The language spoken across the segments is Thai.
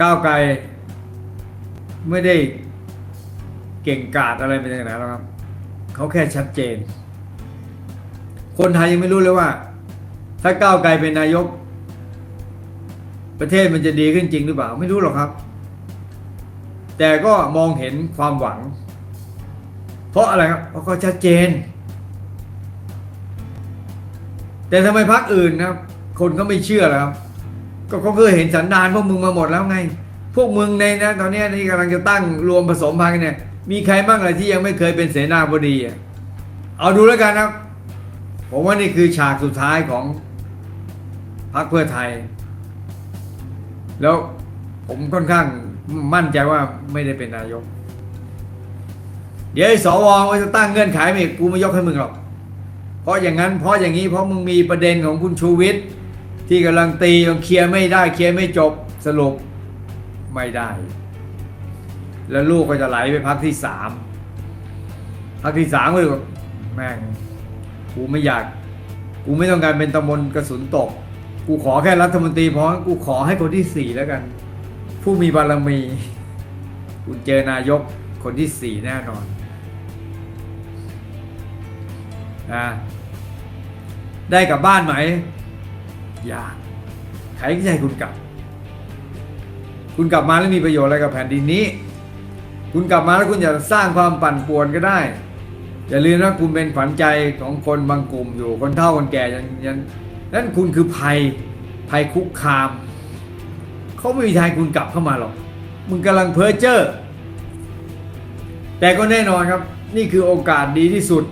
ก้าวไกล ไม่ได้เก่งกาจอะไรไปจากไหนหรอกครับ เขาแค่ชัดเจน คนไทยยังไม่รู้เลยว่า ถ้าก้าวไกลเป็นนายก ประเทศมันจะดีขึ้นจริงหรือเปล่า ไม่รู้หรอกครับ แต่ก็มองเห็นความหวัง เพราะอะไรครับ เพราะเขาชัดเจน แต่ทำไมพรรคอื่นนะครับ คนก็ไม่เชื่อแล้วครับ ก็เขาเคยเห็นสันดานพวกมึงมาหมดแล้วไง พวกมึงในนะตอนนี้นี่กำลังจะตั้งรวมผสมพันธุ์กันเนี่ย มีใครบ้างอะไรที่ยังไม่เคยเป็นเสนาบดีอะเอาดูแล้วกันครับ ผมว่านี่คือฉากสุดท้ายของพรรคเพื่อไทย แล้วผมค่อนข้างมั่นใจว่าไม่ได้เป็นนายก เดี๋ยวไอ้สวมันจะตั้งเงื่อนไขมาอีกกูไม่ยกให้มึงหรอก เพราะอย่างนั้นเพราะอย่างนี้เพราะมึงมีประเด็นของคุณชูวิทย์ ที่กำลังตียังเคลียร์ไม่ได้เคลียร์ไม่จบสรุปไม่ได้ แล้วลูกก็จะไหลไปพักที่สามพักที่สามก็เลยบแม่งกูไม่อยาก กูไม่ต้องการเป็นตำบลกระสุนตก กูขอแค่รัฐมนตรีพอกูขอให้คนที่สี่แล้วกัน ผู้มีบารมีกูเจอนายกคนที่สี่แน่นอนนะได้กลับบ้านไหม ยากใครก็จะให้คุณกลับ คุณกลับมาแล้วมีประโยชน์อะไรกับแผ่นดินนี้ คุณกลับมาแล้วคุณอยากสร้างความปั่นป่วนก็ได้ อย่าลืมว่าคุณเป็นขวัญใจของคนบางกลุ่มอยู่คนเฒ่าคนแก่ยังยังนั่นคุณคือภัยภัยคุกคามเขาไม่มีทางคุณกลับเข้ามาหรอกมึงกำลังเพ้อเจ้อแต่ก็แน่นอนครับ นี่คือโอกาสดีที่สุด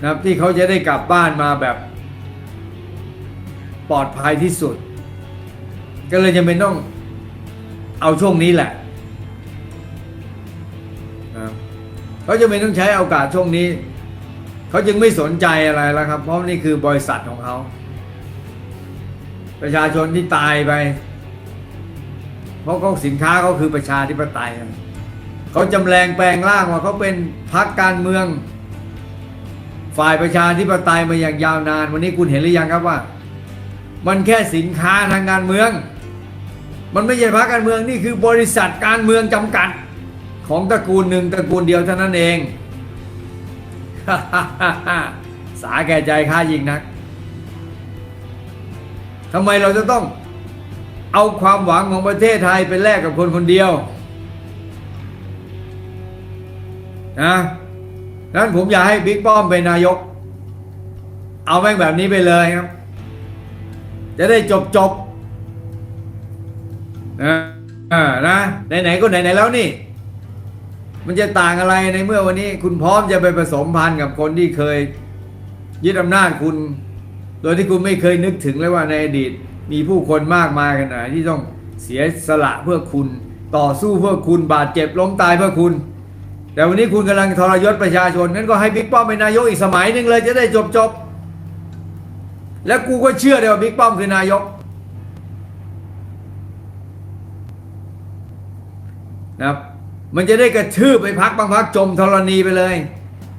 นะครับที่เขาจะได้กลับบ้านมาแบบ ปลอดภัยที่สุด ก็เลยจะเป็นต้องเอาช่วงนี้แหละเขาจะเป็นต้องใช้โอกาสช่วงนี้ เขาจึงไม่สนใจอะไรแล้วครับ เพราะนี่คือบริษัทของเขาประชาชนที่ตายไป เพราะเขาสินค้าเขาคือประชาธิปไตยเขาจำแรงแปลงร่างว่าเขาเป็นพรรคการเมือง ฝ่ายประชาธิปไตยมาอย่างยาวนาน วันนี้คุณเห็นหรือยังครับว่า มันแค่สินค้าทางการเมือง มันไม่ใช่พรรคการเมืองนี่คือบริษัทการเมืองจำกัด ของตระกูลหนึ่งตระกูลเดียวเท่านั้นเองสาแก่ใจข้ายิงนักทำไมเราจะต้องเอาความหวังของประเทศไทยไปแลกกับคนคนเดียวนะนั้นผมอยากให้บิ๊กป้อมเป็นนายก เอาแม่งแบบนี้ไปเลยครับ จะได้จบจบนะนะไหนๆก็ไหนๆแล้วนี่ มันจะต่างอะไรในเมื่อวันนี้ คุณพร้อมจะไปผสมพันธ์กับคนที่เคย ยึดอำนาจคุณ โดยที่คุณไม่เคยนึกถึงเลยว่าในอดีต มีผู้คนมากมายขนาดที่ต้องเสียสละเพื่อคุณ ต่อสู้เพื่อคุณบาดเจ็บล้มตายเพื่อคุณ แต่วันนี้คุณกำลังทรยศประชาชนงั้นก็ให้บิ๊กป้อมเป็นนายกอีกสมัยหนึ่งเลยจะได้จบจบ แล้วกูก็เชื่อเลยว่าบิ๊กป้อมคือนายกนะครับ มันจะได้กระทืบไปพักบางพักจมธรณีไปเลย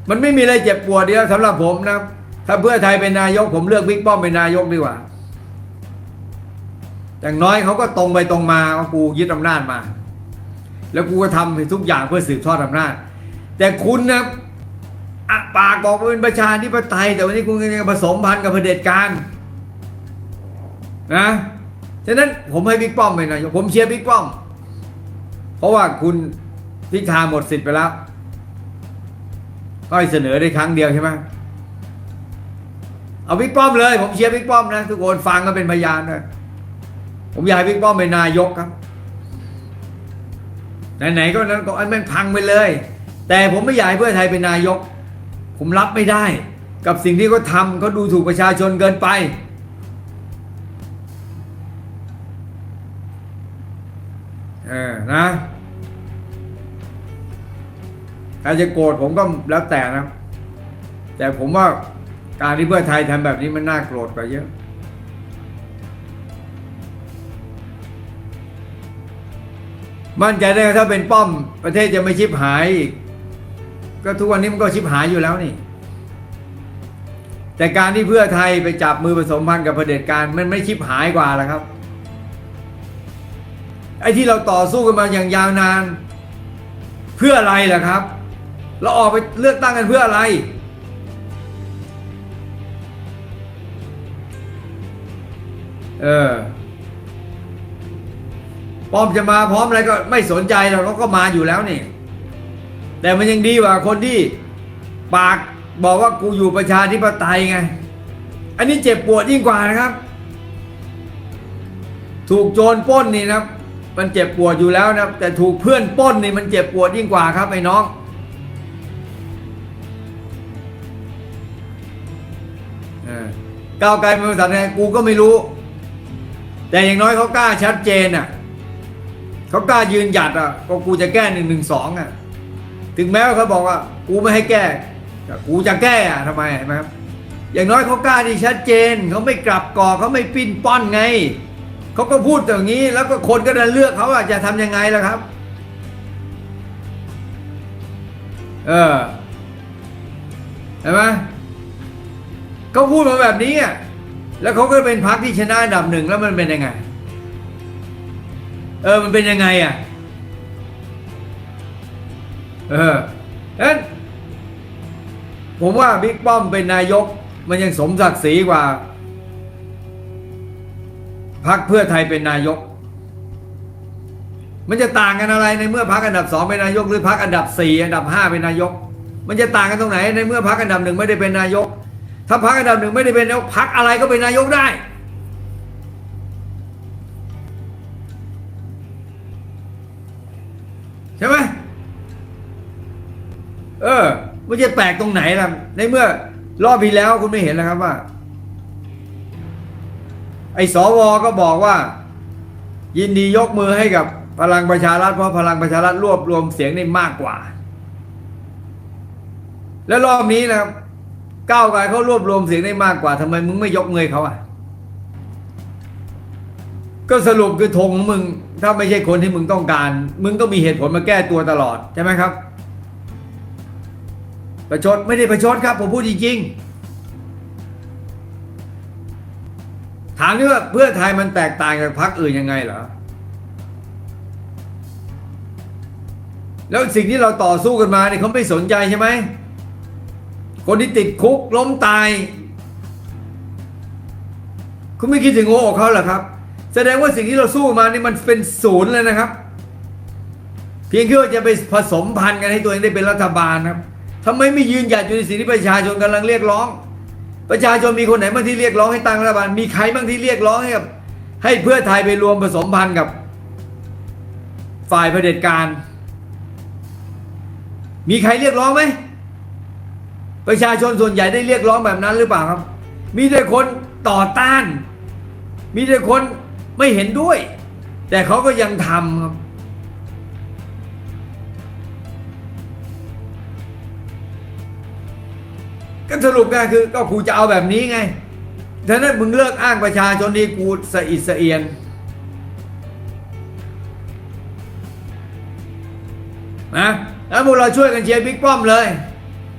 มันไม่มีอะไรเจ็บปวดเดียวสำหรับผมนะครับ ถ้าเพื่อไทยเป็นนายกผมเลือกบิ๊กป้อมเป็นนายกดีกว่าอย่างน้อยเขาก็ตรงไปตรงมาว่ากูยึดอำนาจมา แล้วกูก็ทำทุกอย่างเพื่อสืบทอดอำนาจ แต่คุณนะ ปากบอกว่าเป็นประชาธิปไตย แต่วันนี้คุณกำลังผสมพันธุ์กับเผด็จการนะฉะนั้นผมให้บิ๊กป้อมเป็นายกผมเชียร์บิ๊กป้อม เพราะว่าคุณพิธาหมดสิทธิ์ไปแล้วก็เสนอได้ครั้งเดียวใช่ไหมเอาบิ๊กป้อมเลย ผมเชียร์บิ๊กป้อมนะทุกคนฟังก็เป็นพยานนะผมอยากให้บิ๊กป้อมเป็นนายกครับไหนๆก็นั้นก็อันแม่งพังไปเลย แต่ผมไม่อยากให้เพื่อไทยเป็นนายก ผมรับไม่ได้ กับสิ่งที่เขาทำเขาดูถูกประชาชนเกินไป เออนะใครจะโกรธผมก็แล้วแต่นะ แต่ผมว่าการที่เพื่อไทยทำแบบนี้มันน่าโกรธกว่าเยอะมั่นใจได้ถ้าเป็นป้อมประเทศจะไม่ชิบหายอีก ก็ทุกวันนี้มันก็ชิบหายอยู่แล้วนี่ แต่การที่เพื่อไทยไปจับมือผสมพันธ์กับเผด็จการมันไม่ชิบหายกว่าหรอครับ ไอ้ที่เราต่อสู้กันมาอย่างยาวนาน เพื่ออะไรล่ะครับ เราออกไปเลือกตั้งกันเพื่ออะไร เออป้อมจะมาพร้อมอะไรก็ไม่สนใจเราเขาก็มาอยู่แล้วนี่ แต่มันยังดีกว่าคนที่ปากบอกว่ากูอยู่ประชาธิปไตยไง อันนี้เจ็บปวดยิ่งกว่านะครับ ถูกโจรป้นนี่นะครับมันเจ็บปวดอยู่แล้วนะแต่ถูกเพื่อนป้นนี่มันเจ็บปวดยิ่งกว่าครับไอ้น้องเอก้าวไกลเป็นภาษาไทยกูก็ไม่รู้ แต่อย่างน้อยเขากล้าชัดเจนอะเขากล้ายืนหยัดอะก็กูจะแก้หนึ่งหนึ่งสองอะ ถึงแม้ว่าเขาบอกว่ากูไม่ให้แก้กูจะแก้อะทำไมเห็นไหมครับอย่างน้อยเขากล้าที่ชัดเจนเขาไม่กลับก่อเขาไม่ปิ้นป้อนไงเขาก็พูดอย่างนี้ แล้วก็คนก็จะเลือกเขาอะจะทำยังไงล่ะครับ เออเห็นไหมเขาพูดมาแบบนี้อะแล้วเขาก็เป็นพรรคที่ชนะอันดับหนึ่งแล้วมันเป็นยังไง เออมันเป็นยังไงอะ เออเอ้นผมว่าบิ๊กป้อมเป็นนายก มันยังสมศักดิ์ศรีกว่าพรรคเพื่อไทยเป็นนายก มันจะต่างกันอะไรในเมื่อพรรคอันดับสองเป็นนายก หรือพรรคอันดับสี่อันดับห้าเป็นนายก มันจะต่างกันตรงไหนในเมื่อพรรคอันดับหนึ่งไม่ได้เป็นนายก ถ้าพรรคอันดับหนึ่งไม่ได้เป็นนายกพรรคอะไรก็เป็นนายกได้ มันจะแปลกตรงไหนล่ะ ในเมื่อรอบที่แล้วคุณไม่เห็นแล้วครับว่า ไอ้สวก็บอกว่า ยินดียกมือให้กับพลังประชารัฐเพราะพลังประชารัฐรวบรวมเสียงได้มากกว่า แล้วรอบนี้นะครับก้าวไกลเขารวบรวมเสียงได้มากกว่าทำไมมึงไม่ยกมือเขาอะ ก็สรุปคือธงของมึง ถ้าไม่ใช่คนที่มึงต้องการ มึงก็มีเหตุผลมาแก้ตัวตลอดใช่ไหมครับ ประชดไม่ได้ประชดครับ ผมพูดจริงๆ ถามนี่ว่าเพื่อไทยมันแตกต่างจากพรรคอื่นยังไงเหรอ แล้วสิ่งที่เราต่อสู้กันมาเนี่ยเขาไม่สนใจใช่ไหม คนที่ติดคุกล้มตาย คุณไม่คิดถึงหัวอกเขาเหรอครับ แสดงว่าสิ่งที่เราสู้มานี่มันเป็นศูนย์เลยนะครับ เพียงแค่ว่าจะไปผสมพันธุ์กันให้ตัวเองได้เป็นรัฐบาลครับ ทำไมไม่ยืนหยัดอยู่ในสิ่งที่ประชาชนกำลังเรียกร้อง ประชาชนมีคนไหนบ้างที่เรียกร้องให้ตั้งรัฐบาล มีใครบ้างที่เรียกร้องให้กับให้เพื่อไทยไปรวมผสมพันธุ์กับ ฝ่ายเผด็จการ มีใครเรียกร้องไหมประชาชนส่วนใหญ่ได้เรียกร้องแบบนั้นหรือเปล่าครับ มีแต่คนต่อต้าน มีแต่คนไม่เห็นด้วย แต่เขาก็ยังทำครับ ก็สรุปก็คือก็กูจะเอาแบบนี้ไงฉะนั้นมึงเลิกอ้างประชาชนนี่กูสะอิดสะเอียนนะแล้วพวกเราช่วยกันเชียร์บิ๊กป้อมเลย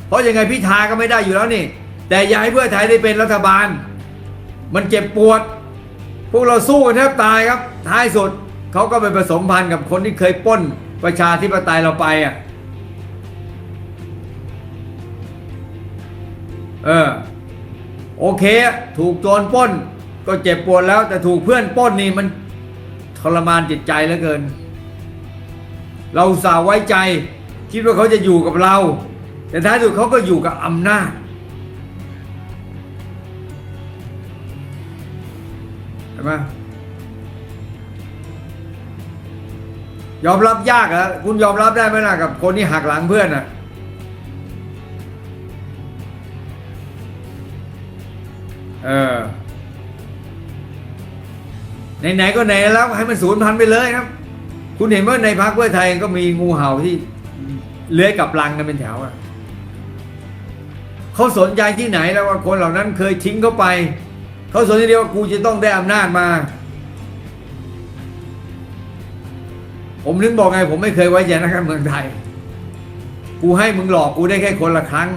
เพราะยังไงพิธาก็ไม่ได้อยู่แล้วนี่ แต่อย่าให้เพื่อไทยได้เป็นรัฐบาล มันเจ็บปวด พวกเราสู้กันแทบตายครับ ท้ายสุดเขาก็ไปผสมพันธ์กับคนที่เคยป้นประชาธิปไตยเราไปอะ เออ โอเค ถูกโจรป้น ก็เจ็บปวดแล้ว แต่ถูกเพื่อนป้นนี่มันทรมานจิตใจเหลือเกิน เราสาห์ไว้ใจ คิดว่าเขาจะอยู่กับเรา แต่ท้ายสุดเขาก็อยู่กับอำนาจเห็นไหมยอมรับยากเหรอคุณยอมรับได้ไหมล่ะกับคนที่หักหลังเพื่อนอะ เออไหนๆก็ไหนแล้วให้มันสูญพันธุ์ไปเลยครับ คุณเห็นว่าในพรรคเพื่อไทยก็มีงูเห่าที่เลื้อยกับรังกันเป็นแถวอะเขาสนใจที่ไหนแล้วว่าคนเหล่านั้นเคยทิ้งเขาไป เขาสนใจเดียวว่ากูจะต้องได้อำนาจมา ผมนึกบอกไงผมไม่เคยไว้ใจนักการเมืองไทย กูให้มึงหลอกกูได้แค่คนละครั้ง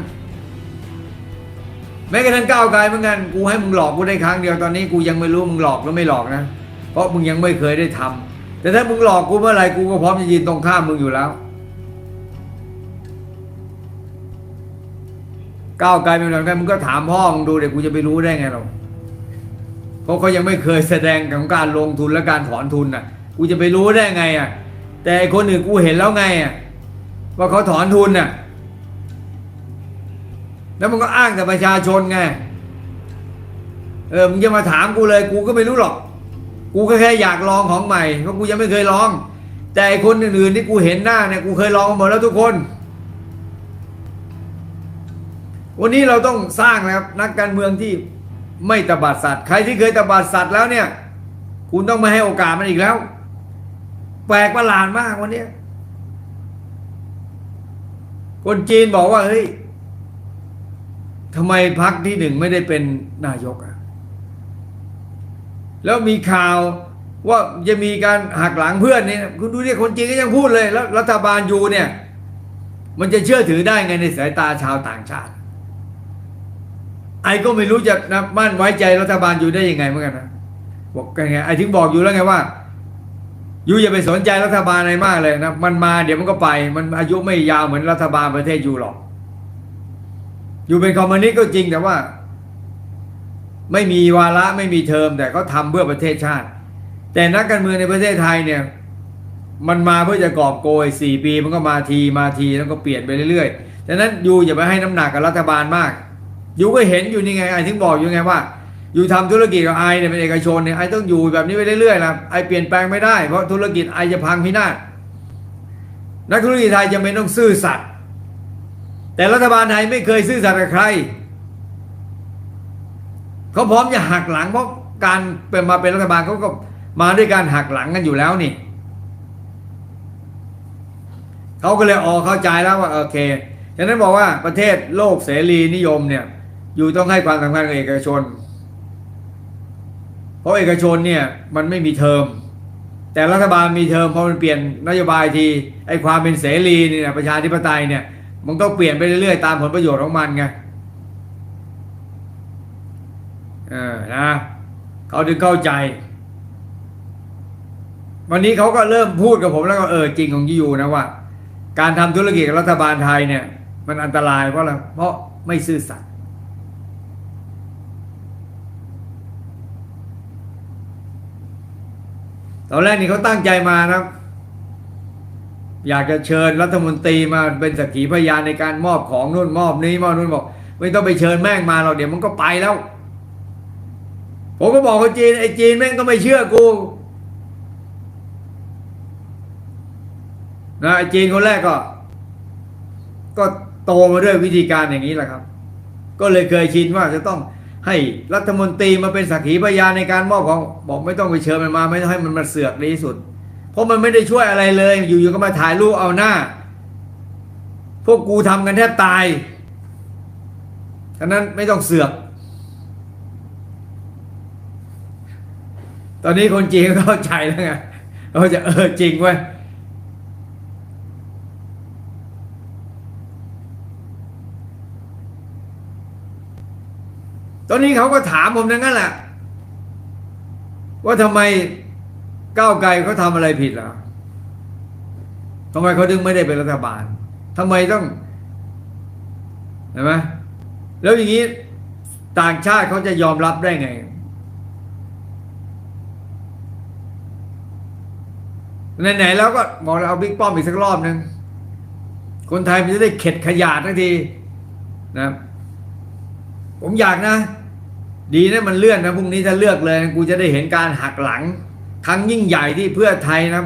แม้กระทั่งก้าวไกลเหมือนกันกูให้มึงหลอกกูได้ครั้งเดียวตอนนี้กูยังไม่รู้มึงหลอกหรือไม่หลอกนะ เพราะมึงยังไม่เคยได้ทำแต่ถ้ามึงหลอกกูเมื่อไหร่กูก็พร้อมจะยืนตรงข้ามมึงอยู่แล้ว ก้าวไกลเป็นแบบนั้นมึงก็ถามพ่อมึงดูเดี๋ยวกูจะไปรู้ได้ไงเราเพราะเขายังไม่เคยแสดงของการลงทุนและการถอนทุนน่ะ กูจะไปรู้ได้ไงอะ แต่คนอื่นกูเห็นแล้วไงอะว่าเขาถอนทุนน่ะ แล้วมันก็อ้างแต่ประชาชนไง เออ มึงจะมาถามกูเลย กูก็ไม่รู้หรอก กูก็แค่อยากลองของใหม่ เพราะกูยังไม่เคยลอง แต่คนอื่นๆที่กูเห็นหน้าเนี่ย กูเคยลองหมดแล้วทุกคน วันนี้เราต้องสร้างนะครับนักการเมืองที่ไม่ตบัดสัตว์ ใครที่เคยตบัดสัตว์แล้วเนี่ย คุณต้องไม่ให้โอกาสมันอีกแล้ว แปลกประหลาดมากวันนี้ คนจีนบอกว่าเฮ้ย ทำไมพักที่หนึ่งไม่ได้เป็นนายกอะแล้วมีข่าวว่าจะมีการหักหลังเพื่อนเนี่ยคุณดูเนี่ยคนจีนก็ยังพูดเลย แล้วรัฐบาลอยู่เนี่ย มันจะเชื่อถือได้ไงในสายตาชาวต่างชาติ ไอ้ก็ไม่รู้จะนะมั่นไว้ใจรัฐบาลอยู่ได้ยังไงเหมือนกันนะบอกกันไงไอ้ถึงบอกอยู่แล้วไงว่าอยู่อย่าไปสนใจรัฐบาลอะไรมากเลยนะมันมาเดี๋ยวมันก็ไป มันอายุไม่ยาวเหมือนรัฐบาลประเทศอยู่หรอก อยู่เป็นคอมมิวนิสต์ก็จริงแต่ว่า ไม่มีวาระไม่มีเทอม แต่เขาทำเพื่อประเทศชาติ แต่นักการเมืองในประเทศไทยเนี่ย มันมาเพื่อจะกอบโกยสี่ปี มันก็มาทีมาทีแล้วก็เปลี่ยนไปเรื่อยๆดังนั้นอยู่อย่าไปให้น้ำหนักกับรัฐบาลมาก อยู่ก็เห็นอยู่นี่ไงไอ้ถึงบอกอยู่ไงว่า อยู่ทำธุรกิจกับไอเนี่ยเป็นเอกชนเนี่ยไอต้องอยู่แบบนี้ไปเรื่อยๆนะไอเปลี่ยนแปลงไม่ได้เพราะธุรกิจไอจะพังพินาศนักธุรกิจไทยจะไม่ต้องซื่อสัตย์ แต่รัฐบาลไทยไม่เคยซื่อสัตย์กับใคร เขาพร้อมจะหักหลังเพราะการเป็นมาเป็นรัฐบาลเขาก็มาด้วยการหักหลังกันอยู่แล้วนี่เขาก็เลยออกเข้าใจแล้วว่าโอเคฉะนั้นบอกว่าประเทศโลกเสรีนิยมเนี่ย อยู่ต้องให้ความสำคัญกับเอกชน เพราะเอกชนเนี่ยมันไม่มีเทอม แต่รัฐบาลมีเทอมพอมันเปลี่ยนนโยบายทีไอ้ความเป็นเสรีเนี่ยประชาธิปไตยเนี่ย มันก็เปลี่ยนไปเรื่อยๆ ตามผลประโยชน์ของมันไงเออนะเขาถึงเข้าใจ วันนี้เขาก็เริ่มพูดกับผมแล้วก็เออจริงของยูนะว่า การทำธุรกิจรัฐบาลไทยเนี่ย มันอันตรายเพราะอะไรเพราะไม่ซื่อสัตย์ตอนแรกนี่เขาตั้งใจมานะ อยากจะเชิญรัฐมนตรีมาเป็นสักขีพยานในการมอบของนู่นมอบนี้มอบนู่นบอก ไม่ต้องไปเชิญแม่งมาเราเดี๋ยวมันก็ไปแล้ว ผมก็บอกคนจีนไอ้จีนแม่งก็ไม่เชื่อกูนะไอ้จีนคนแรกก็ ก็โตมาด้วยวิธีการอย่างนี้แหละครับ ก็เลยเคยชินว่าจะต้องให้รัฐมนตรีมาเป็นสักขีพยานในการมอบของ บอกไม่ต้องไปเชิญมันมา ไม่ต้องให้มันมาเสือกดีที่สุด เพราะมันไม่ได้ช่วยอะไรเลย อยู่ๆก็มาถ่ายรูปเอาหน้า พวกกูทำกันแทบตายฉะนั้นไม่ต้องเสือก ตอนนี้คนจีนก็เข้าใจแล้วไงเขาจะเออจริงเว้ยตอนนี้เขาก็ถามผมอย่างนั้นแหละว่าทำไม ก้าวไกลเขาทำอะไรผิดล่ะทำไมเขาถึงไม่ได้เป็นรัฐบาลทำไมต้องเห็นไหมแล้วอย่างนี้ต่างชาติเขาจะยอมรับได้ไง ไหนๆแล้วก็บอกเราเอาบิ๊กป้อมอีกสักรอบหนึ่งคนไทยมันจะได้เข็ดขยาดทันทีนะผมอยากนะ ดีนะมันเลื่อนนะพรุ่งนี้ถ้าเลือกเลย กูจะได้เห็นการหักหลัง ครั้งยิ่งใหญ่ที่เพื่อไทยนะ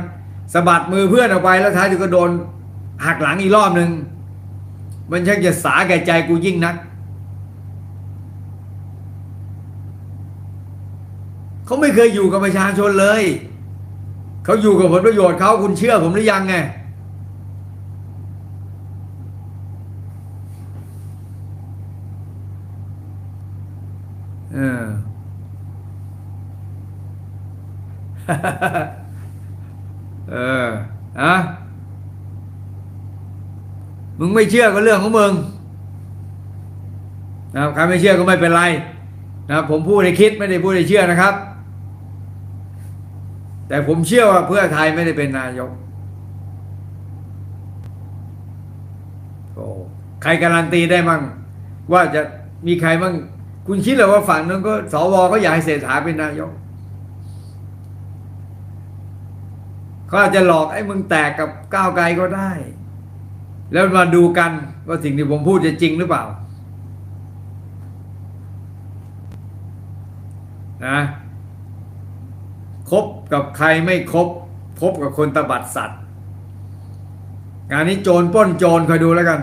สะบัดมือเพื่อนออกไปแล้วท้ายที่ก็โดนหักหลังอีกรอบหนึ่งมันชักจะสาแก่ใจกูยิ่งนักเขาไม่เคยอยู่กับประชาชนเลยเขาอยู่กับผลประโยชน์เขาคุณเชื่อผมหรือยังไงเออ เอออะมึงไม่เชื่อก็เรื่องของมึงนะครับใครไม่เชื่อก็ไม่เป็นไรนะครับผมพูดให้คิดไม่ได้พูดให้เชื่อนะครับ แต่ผมเชื่อว่าเพื่อไทยไม่ได้เป็นนายกโอ้ใครการันตีได้มั่งว่าจะมีใครมั่งคุณคิดเหรอว่าฝั่งนั้นก็สวก็อยากให้เศรษฐาเป็นนายก เขาอาจจะหลอกไอ้มึงแตกกับก้าวไกลก็ได้ แล้วมาดูกันว่าสิ่งที่ผมพูดจะจริงหรือเปล่า นะคบกับใครไม่คบคบกับคนตบัดสัตว์ งานนี้โจรป้นโจรคอยดูแล้วกัน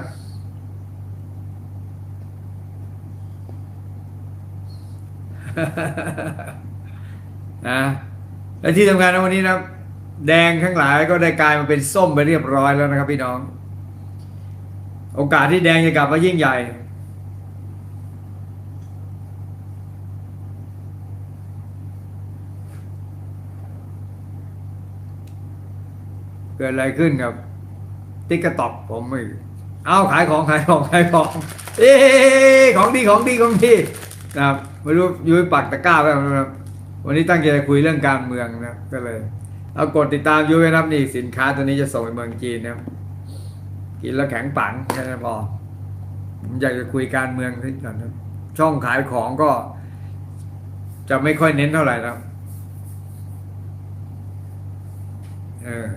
นะและที่ทำงานในวันนี้นะ แดงข้างหลายก็ได้กลายมาเป็นส้มไปเรียบร้อยแล้วนะครับ พี่น้อง โอกาสที่แดงจะกลับมายิ่งใหญ่ เกิดอะไรขึ้นครับ ติ๊กตอกผมไม่เอาขายของขายของขายของ เอ๊ของดีของดีของดีนะครับไม่รู้ยุ้ยปักตะกร้าไปนะครับวันนี้ตั้งใจคุยเรื่องการเมืองนะก็เลย เอากดติดตามยุ้ยไว้นะครับนี่สินค้าตัวนี้จะส่งไปเมืองจีนนะครับกินแล้วแข็งปังแค่นั้นพอผมอยากจะคุยการเมืองนิดหน่อยนช่องขายของก็ จะไม่ค่อยเน้นเท่าไหร่นะครับเออ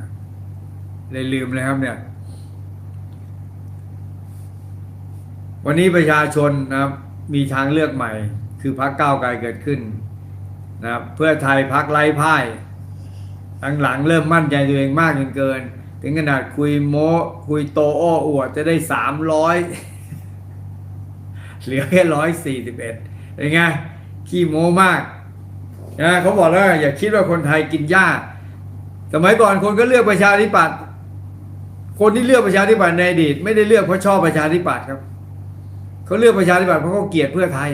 เลยลืมเลยครับเนี่ย วันนี้ประชาชนนะครับ มีทางเลือกใหม่ คือพักก้าวไกลเกิดขึ้นนะครับ เพื่อไทยพักไร้พ่าย หลังๆเริ่มมั่นใจตัวเองมากจนเกิน ถึงขนาดคุยโม้คุยโตอ้ออวดจะได้สามร้อยเหลือแค่ร้อยสี่สิบเอ็ดเป็นไงขี้โม้มากนะเขาบอกแล้วอย่าคิดว่าคนไทยกินหญ้าสมัยก่อนคนก็เลือกประชาธิปัตย์คนที่เลือกประชาธิปัตย์ในอดีตไม่ได้เลือกเพราะชอบประชาธิปัตย์ครับเขาเลือกประชาธิปัตย์เพราะเขาเกลียดเพื่อไทย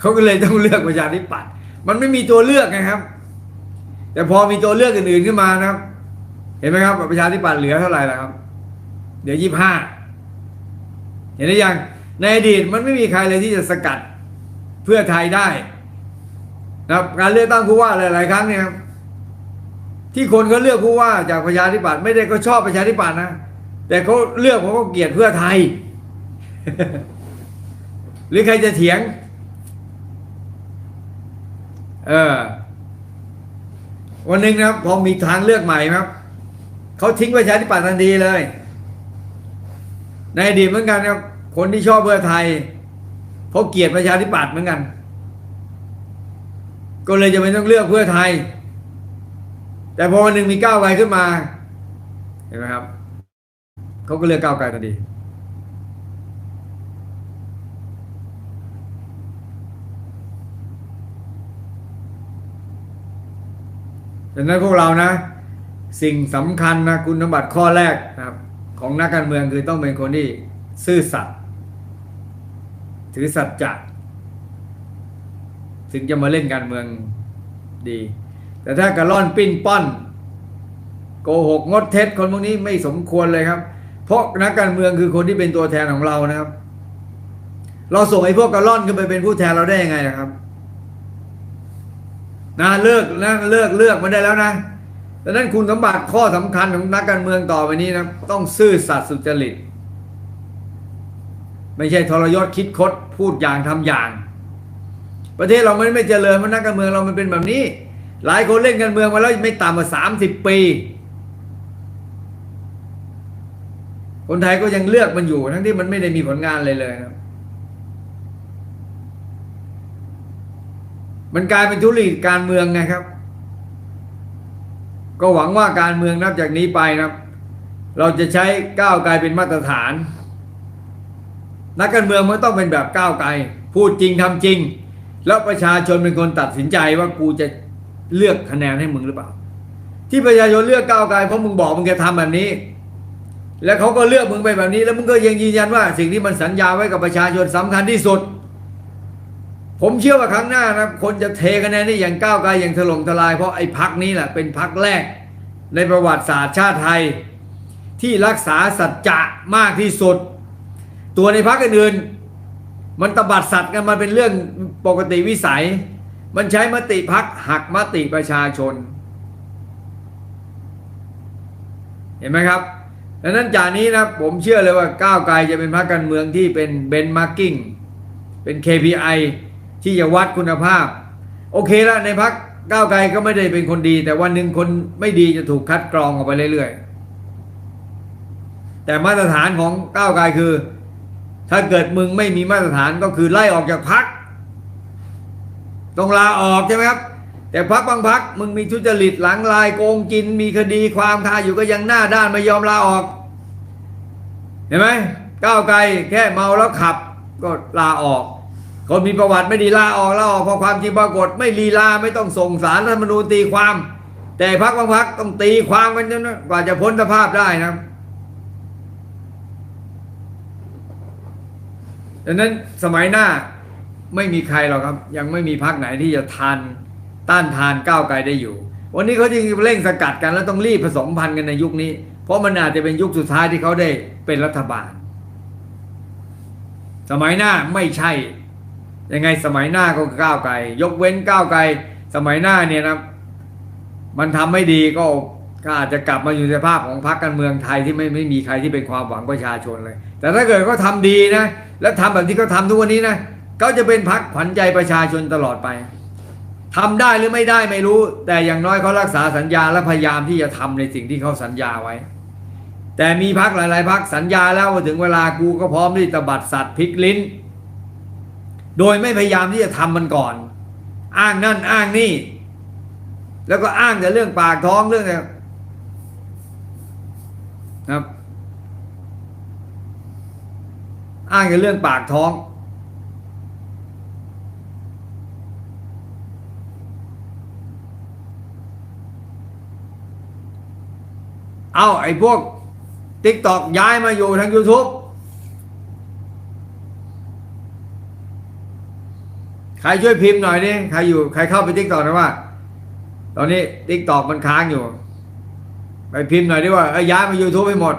เขาก็เลยต้องเลือกประชาธิปัตย์ มันไม่มีตัวเลือกไงครับ แต่พอมีตัวเลือกอื่นๆขึ้นมานะครับ เห็นไหมครับประชาธิปัตย์เหลือเท่าไหร่แล้วครับเหลือยี่ห้าเห็นหรือยังในอดีตมันไม่มีใครเลยที่จะสกัดเพื่อไทยได้นะครับการเลือกตั้งผู้ว่าหลาย ๆ ครั้งเนี่ยครับที่คนเขาเลือกผู้ว่าจากประชาธิปัตย์ไม่ได้ก็ชอบประชาธิปัตย์นะแต่เขาเลือกเพราะเขาเกลียดเพื่อไทย หรือใครจะเถียง เออ วันหนึ่งนะครับพอมีทางเลือกใหม่ครับเขาทิ้งประชาธิปัตย์ทันทีเลย ในอดีตเหมือนกันครับ คนที่ชอบเพื่อไทยเพราะเกลียดประชาธิปัตย์เหมือนกัน ก็เลยจะไม่ต้องเลือกเพื่อไทย แต่พอวันหนึ่งมีก้าวไกลขึ้นมา เห็นไหมครับเขาก็เลือกก้าวไกลทันที ดังนั้นพวกเรานะ สิ่งสำคัญนะคุณสมบัติข้อแรกนะครับ ของนักการเมืองคือต้องเป็นคนที่ซื่อสัตย์ถือสัจจะถึงจะมาเล่นการเมืองดี แต่ถ้ากระล่อนปิ้นป้อนโกหกงดเท็จคนพวกนี้ไม่สมควรเลยครับ เพราะนักการเมืองคือคนที่เป็นตัวแทนของเรานะครับ เราส่งไอ้พวกกระล่อนขึ้นไปเป็นผู้แทนเราได้ยังไงนะครับ นะเลิกนะเลิกเลือกมาได้แล้วนะดังนั้นคุณสมบัติข้อสำคัญของนักการเมืองต่อไปนี้นะต้องซื่อสัตย์สุจริต ไม่ใช่ทรยศคิดคดพูดอย่างทำอย่าง ประเทศเรามันไม่เจริญเพราะนักการเมืองเรามันเป็นแบบนี้ หลายคนเล่นการเมืองมาแล้วไม่ต่ำกว่าสามสิบปี คนไทยก็ยังเลือกมันอยู่ทั้งที่มันไม่ได้มีผลงานเลยเลยนะ มันกลายเป็นธุรกิจการเมืองไงครับ ก็หวังว่าการเมืองนับจากนี้ไปนะครับ เราจะใช้ก้าวไกลเป็นมาตรฐาน นักการเมืองมันต้องเป็นแบบก้าวไกล พูดจริงทำจริง แล้วประชาชนเป็นคนตัดสินใจว่ากูจะเลือกคะแนนให้มึงหรือเปล่า ที่ประชาชนเลือกก้าวไกลเพราะมึงบอกมึงจะทำแบบนี้ แล้วเขาก็เลือกมึงไปแบบนี้ แล้วมึงก็ยังยืนยันว่า สิ่งที่มันสัญญาไว้กับประชาชนสำคัญที่สุด ผมเชื่อว่าครั้งหน้านะครับคนจะเทคะแนนนี่อย่างก้าวไกลอย่างถล่มทลาย เพราะไอ้พักนี้แหละเป็นพักแรก ในประวัติศาสตร์ชาติไทย ที่รักษาสัจจะมากที่สุด ตัวในพักอื่นๆมันตบัดสัตว์กันมาเป็นเรื่องปกติวิสัย มันใช้มติพักหักมติประชาชน เห็นไหมครับดังนั้นจากนี้นะผมเชื่อเลยว่าก้าวไกลจะเป็นพรรคการเมืองที่เป็นเบนมาร์กิ้งเป็น KPI ที่จะวัดคุณภาพ โอเคละในพรรคก้าวไกลก็ไม่ได้เป็นคนดี แต่วันหนึ่งคนไม่ดีจะถูกคัดกรองออกไปเรื่อยๆ แต่มาตรฐานของก้าวไกลคือ ถ้าเกิดมึงไม่มีมาตรฐานก็คือไล่ออกจากพรรคต้องลาออกใช่ไหมครับ แต่พักบางพักมึงมีทุจริตหลังลายโกงกิน มีคดีความคาอยู่ก็ยังหน้าด้านไม่ยอมลาออก เห็นไหมก้าวไกลแค่เมาแล้วขับก็ลาออก คนมีประวัติไม่ดีลาออกลาออกพอความจริงปรากฏ ไม่ลีลาไม่ต้องส่งสารรัฐธรรมนูญตีความ แต่พักบางพักต้องตีความกันจนกว่าจะพ้นสภาพได้นะดังนั้นสมัยหน้าไม่มีใครหรอกครับ ยังไม่มีพักไหนที่จะทานต้านทานก้าวไกลได้อยู่ วันนี้เขาจึงเร่งสกัดกันแล้วต้องรีบผสมพันธุ์กันในยุคนี้ เพราะมันอาจจะเป็นยุคสุดท้ายที่เขาได้เป็นรัฐบาล สมัยหน้าไม่ใช่ ยังไงสมัยหน้าก็ก้าวไกลยกเว้นก้าวไกลสมัยหน้าเนี่ยนะมันทำไม่ดีก็ก็อาจจะกลับมาอยู่ในภาพของพรรคการเมืองไทยที่ไม่ไม่มีใครที่เป็นความหวังประชาชนเลย แต่ถ้าเกิดเขาทำดีนะ แล้วทำแบบที่เขาทำทุกวันนี้นะเขาจะเป็นพรรคขวัญใจประชาชนตลอดไปทำได้หรือไม่ได้ไม่รู้ แต่อย่างน้อยเขารักษาสัญญาและพยายามที่จะทำในสิ่งที่เขาสัญญาไว้ แต่มีพักหลาย ๆพักสัญญาแล้วว่าถึงเวลากูก็พร้อมที่จะบัดสัตว์พลิกลิ้น โดยไม่พยายามที่จะทำมันก่อน อ้างนั่นอ้างนี่ แล้วก็อ้างแต่เรื่องปากท้องเรื่องอะไรครับ อ้างแต่เรื่องปากท้องเอาไอ้พวกติ๊กตอกย้ายมาอยู่ทาง YouTube ใค รช่วยพิมพ์หน่อยนี่ใครอยู่ใครเข้าไปติ๊กตอกนะว่า ตอนนี้ติ๊กตอกมันค้างอยู่ ไปพิมพ์หน่อยดีว่าเอ้ยย้ายมา YouTube ให้หมด